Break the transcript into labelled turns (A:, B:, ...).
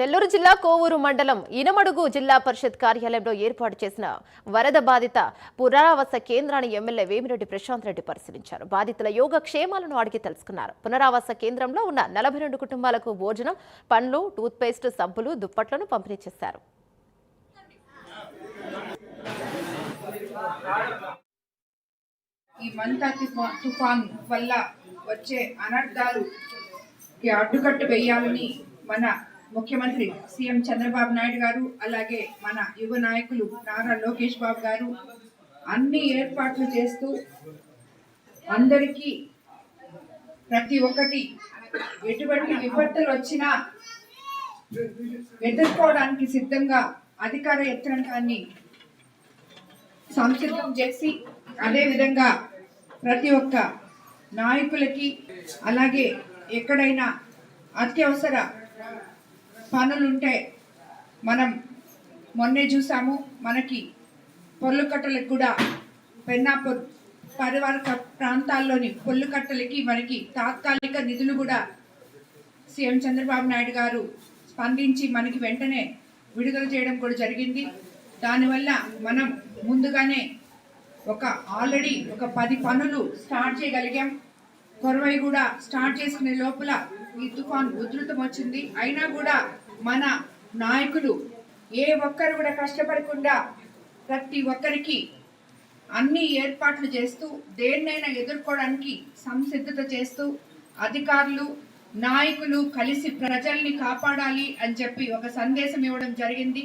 A: నెల్లూరు జిల్లా కోవూరు మండలం ఇనమడుగు జిల్లా పరిషత్ కార్యాలయంలో ఏర్పాటు చేసిన వరద బాధిత పునరావాస కేంద్రాన్ని ఎమ్మెల్యే వేమిరెడ్డి ప్రశాంత్ రెడ్డి పరిశీలించారు. బాధితుల యోగక్షేమాలను అడిగి తెలుసుకున్నారు. పునరావాస కేంద్రంలో ఉన్న నలభై రెండు కుటుంబాలకు భోజనం పండ్లు టూత్పేస్ట్ సబ్బులు దుప్పట్లను పంపిణీ చేశారు.
B: ఈ మంతా తుఫాన్ వల్ల వచ్చే అనర్థాలు అడ్డుకట్టు వేయాలని మన ముఖ్యమంత్రి సీఎం చంద్రబాబు నాయుడు గారు అలాగే మన యువ నాయకులు నారా లోకేష్ బాబు గారు అన్ని ఏర్పాట్లు చేస్తూ అందరికీ ప్రతి ఒక్కటి ఎటువంటి విపత్తులు వచ్చినా ఎదుర్కోవడానికి సిద్ధంగా అధికార యంత్రాంగాన్ని సంసిద్ధం చేసి అదే విధంగా ప్రతి ఒక్క నాయకులకి అలాగే ఎక్కడైనా అత్యవసర పనులుంటే మనం మొన్నే చూసాము మనకి పొల్లుకట్టలకు కూడా పెన్నాపూర్ పరివారక ప్రాంతాల్లోని పొల్లుకట్టలకి మనకి తాత్కాలిక నిధులు కూడా సీఎం చంద్రబాబు నాయుడు గారు స్పందించి మనకి వెంటనే విడుదల చేయడం కూడా జరిగింది. దానివల్ల మనం ముందుగానే ఒక ఆల్రెడీ ఒక పది పనులు స్టార్ట్ చేయగలిగాం. కొరవై కూడా స్టార్ట్ చేసుకునే లోపల ఈ తుఫాన్ ఉధృతం వచ్చింది. అయినా కూడా మన నాయకులు ఏ ఒక్కరు కూడా కష్టపడకుండా ప్రతి ఒక్కరికి అన్ని ఏర్పాట్లు చేస్తూ దేన్నైనా ఎదుర్కోవడానికి సంసిద్ధత చేస్తూ అధికారులు నాయకులు కలిసి ప్రజల్ని కాపాడాలి అని చెప్పి ఒక సందేశం ఇవ్వడం జరిగింది.